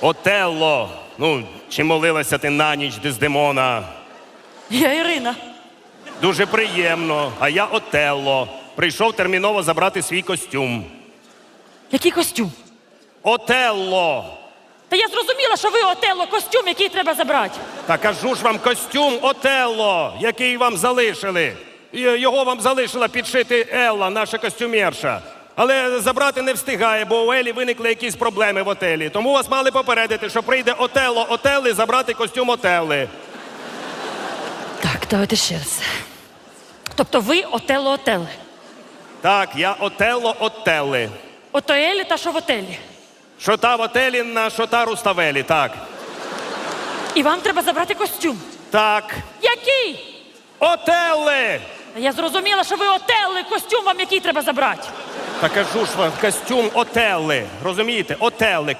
Отелло. Ну, чи молилася ти на ніч Дездемона? Я Ірина. Дуже приємно. А я Отелло. Прийшов терміново забрати свій костюм. Який костюм? Отелло. Та я зрозуміла, що ви отело костюм, який треба забрати. Та кажу ж вам костюм Отелло, який вам залишили. Його вам залишила підшити Елла, наша костюмерша. Але забрати не встигає, бо у Елі виникли якісь проблеми в отелі. Тому вас мали попередити, що прийде Отелло Отелли забрати костюм Отелли. Так, давайте ще раз. Тобто ви отело отели. Так, я Отелло Отелли. Отелі та що в отелі. Що та в отелі на що та Руставелі, так. І вам треба забрати костюм. Так. Який? Отелли! Я зрозуміла, що ви отели, костюм вам який треба забрати. Та кажу ж вам, костюм Отелли. Розумієте? Отелли.